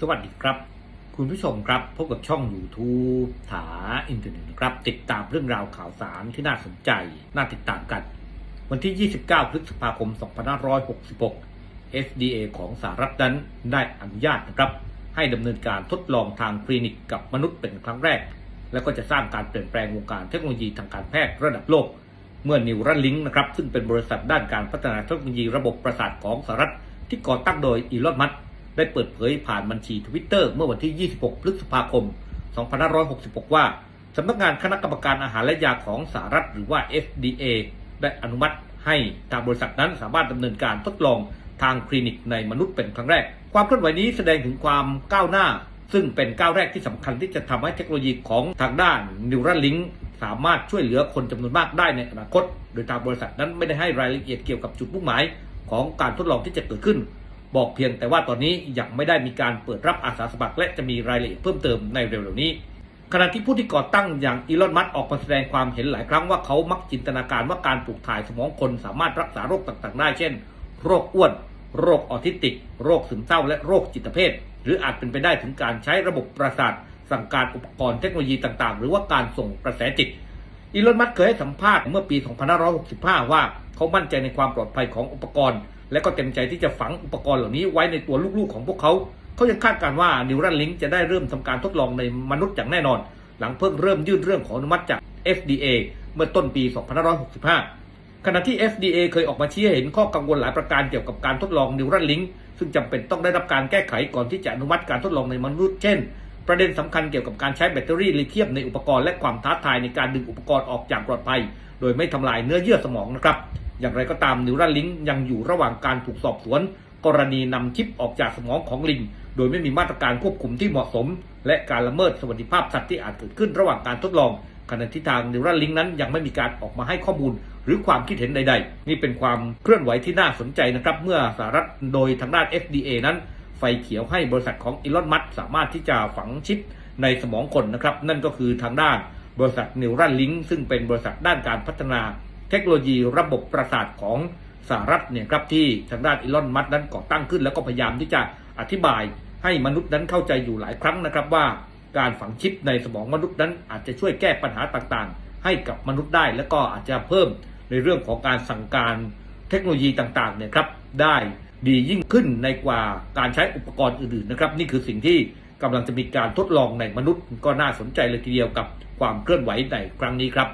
สวัสดีครับ คุณผู้ชมครับ พบกับช่อง YouTube ถาอินเทอร์เน็ตครับ ติดตามเรื่องราวข่าวสารที่น่าสนใจ น่าติดตามกัน วันที่ 29 พฤษภาคม 2566 FDA ของสหรัฐนั้นได้อนุญาตนะครับ ให้ดำเนินการทดลองทางคลินิกกับมนุษย์เป็นครั้งแรก แล้วก็จะสร้างการเปลี่ยนแปลงวงการเทคโนโลยีทางการแพทย์ระดับโลก เมื่อ Neuralink นะครับซึ่งเป็นบริษัทด้านการพัฒนาเทคโนโลยีระบบประสาทของสหรัฐที่ก่อตั้งโดยอีลอน มัสก์ ได้เปิดเผยผ่านบัญชีทวิตเตอร์เมื่อวันที่ 26 พฤษภาคม 2566 ว่าสำนักงานคณะกรรมการอาหารและยาของสหรัฐหรือว่า FDA ได้อนุมัติให้ทางบริษัทนั้นสามารถดำเนินการทดลองทางคลินิกในมนุษย์เป็นครั้งแรก ความเคลื่อนไหวนี้แสดงถึงความก้าวหน้า ซึ่งเป็นก้าวแรกที่สำคัญที่จะทำให้เทคโนโลยีของทางด้าน Neuralink สามารถช่วยเหลือคนจำนวนมากได้ในอนาคต โดยทางบริษัทนั้นไม่ได้ให้รายละเอียดเกี่ยวกับจุดมุ่งหมายของการทดลองที่จะเกิดขึ้น บอกเพียงแต่ว่าตอนนี้ยังไม่ได้มีการเปิดรับอาสาสมัคร และจะมีรายละเอียดเพิ่มเติมในเร็วๆนี้ขณะที่ผู้ที่ก่อตั้งอย่างอีลอนมัสออกมาแสดงความเห็นหลายครั้งว่าเขามักจินตนาการว่าการปลูกถ่ายสมองคนสามารถรักษาโรคต่างๆได้ เช่น โรคอ้วน โรคออทิสติก โรคซึมเศร้าและโรคจิตเภท หรืออาจเป็นไปได้ถึงการใช้ระบบประสาทสั่งการอุปกรณ์เทคโนโลยีต่างๆ หรือว่าการส่งกระแสจิต อีลอนมัสเคยให้สัมภาษณ์เมื่อปี 2565 ว่าเขามั่นใจในความปลอดภัยของอุปกรณ์ และก็เต็มใจที่จะฝังอุปกรณ์เหล่านี้ไว้ในตัวลูกๆของพวกเขา เขายังคาดการณ์ว่า Neuralink จะได้เริ่มทำการทดลองในมนุษย์อย่างแน่นอน หลังเพิ่งเริ่มยื่นเรื่องขออนุมัติจาก FDA เมื่อต้นปี 2565 ขณะที่ FDA เคยออกมาชี้เห็นข้อกังวลหลายประการเกี่ยวกับการทดลอง Neuralink ซึ่งจำเป็นต้องได้รับการแก้ไขก่อนที่จะอนุมัติการทดลองในมนุษย์เช่น ประเด็นสำคัญเกี่ยวกับการใช้แบตเตอรี่ลิเธียมในอุปกรณ์และความท้าทายในการดึงอุปกรณ์ออกอย่างปลอดภัย โดยไม่ทำลายเนื้อเยื่อสมองนะครับ อย่างไรก็ตาม Neuralink ยังอยู่ระหว่างการถูกสอบสวน กรณีนำชิปออกจากสมองของลิง โดยไม่มีมาตรการควบคุมที่เหมาะสม และการละเมิดสวัสดิภาพสัตว์ที่อาจเกิดขึ้นระหว่างการทดลองขณะที่ทาง Neuralink นั้นยังไม่มีการออกมาให้ข้อมูล หรือความคิดเห็นใด ๆ นี่เป็นความเคลื่อนไหวที่น่าสนใจนะครับเมื่อสหรัฐโดยทางด้าน FDA นั้น ไฟเขียวให้บริษัทของอีลอนมัสสามารถที่จะฝังชิปในสมองคนนะครับ นั่นก็คือทางด้านบริษัท Neuralink ซึ่งเป็นบริษัทด้านการพัฒนา ทคโนโลยีระบบประสาทของสหรัฐเนี่ยครับที่ทางด้านอีลอนมัสนั้นก่อตั้งขึ้น แล้วก็พยายามที่จะอธิบายให้มนุษย์นั้นเข้าใจอยู่หลายครั้งนะครับว่าการฝังชิปในสมองมนุษย์นั้นอาจจะช่วยแก้ปัญหาต่างๆ ให้กับมนุษย์ได้ แล้วก็อาจจะเพิ่มในเรื่องของการสั่งการเทคโนโลยีต่างๆเนี่ยครับได้ดียิ่งขึ้นในกว่าการใช้อุปกรณ์อื่นๆนะครับนี่คือสิ่งที่กำลังจะมีการทดลองในมนุษย์ก็น่าสนใจเลยทีเดียวกับความเคลื่อนไหวในครั้งนี้ครับ